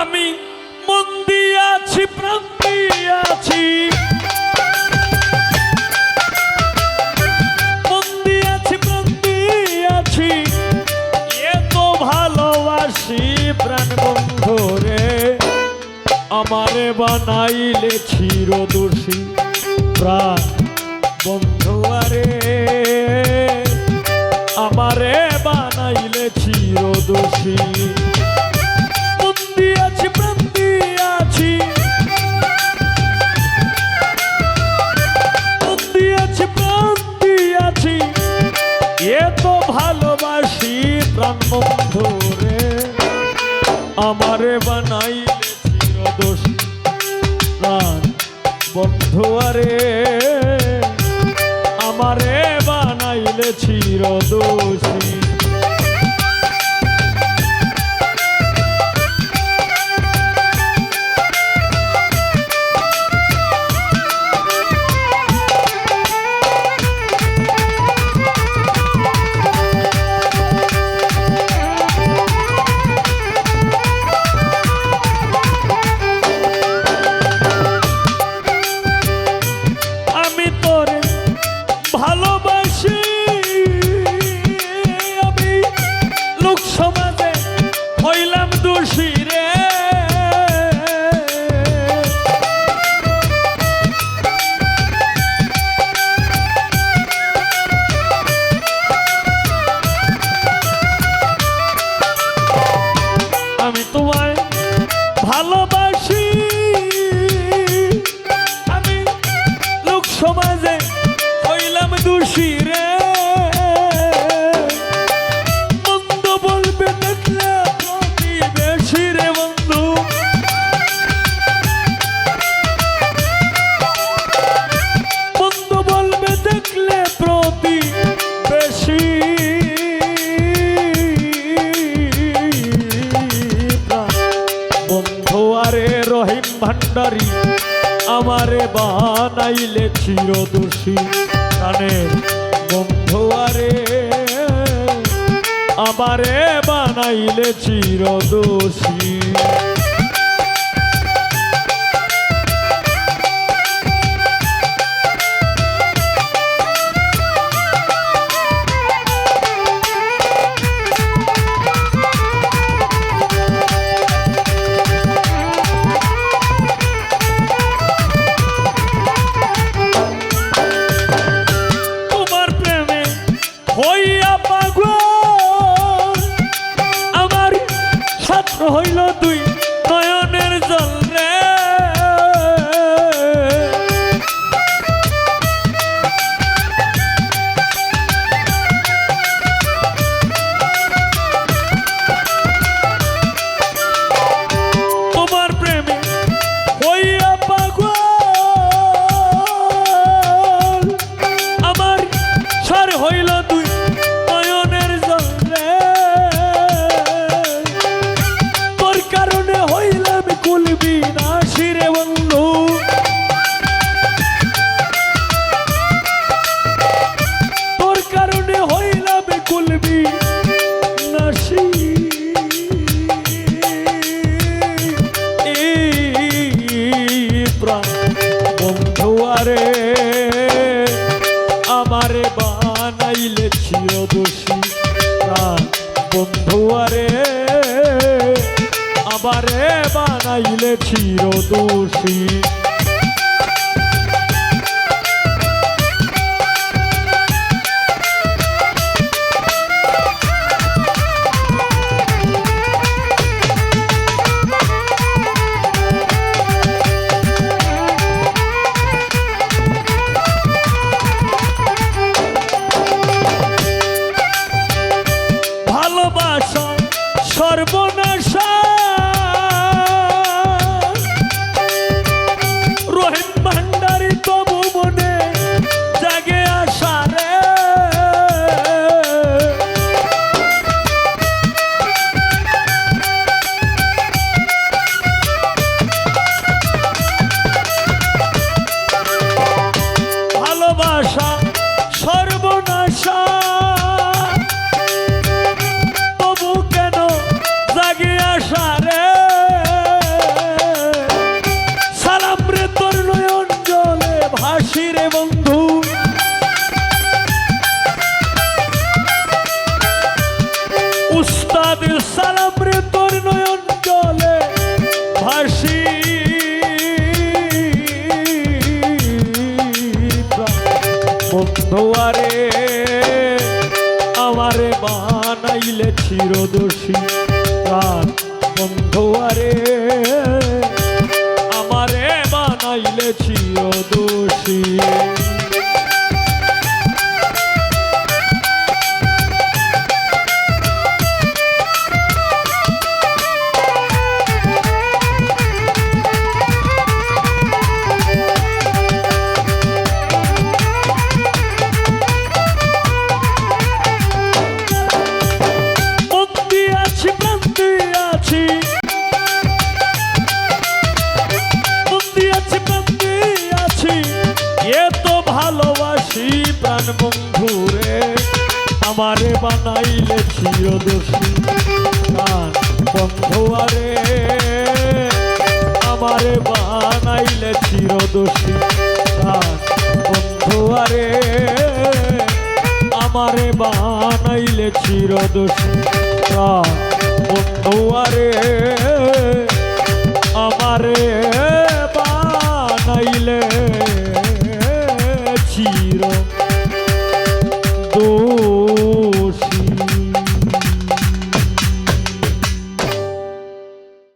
আমি মন দিয়াছি প্রাণ দিয়াছি মন দিয়াছি প্রাণ দিয়াছি এত রে। আমারে বানাইলে চিরদোষী প্রাণ। বন্ধু রে আমারে বানাই চিরদোষী প্রাণ। বন্ধু আরে আমারে বানাইলে চিরদোষী সমাজে হইলাম দোষী রে মন্দ বলবে, দেখলে প্রতিবেশী রে বন্ধু। মন্দ বলবে, দেখলে প্রতি বেশি। বন্ধু আরে রহিম ভান্ডারী আমারে বানাইলে চিরদোষী। কানে বন্ধু আরে আমারে বানাইলে চিরদোষী। ছাত্র হইল তুই বন্ধু আবারে বানাইলে চিরদোষী। ভালোবাসা সর্বনাশা। রহিম ভান্ডারি তবু মনে জাগে আশা রে ভালোবাসা ভাসি। বন্ধুয়ারে আমারে বানাইলে চিরদোষী প্রাণ। বন্ধুয়ারে প্রাণ বন্ধুরে আমারে বানাইলে চিরদোষী। প্রাণ বন্ধুয়ারে আমারে বানাইলে চিরদোষী। প্রাণ বন্ধুয়ারে আমারে বানাইলে চিরদোষী। প্রাণ বন্ধুয়ারে আমারে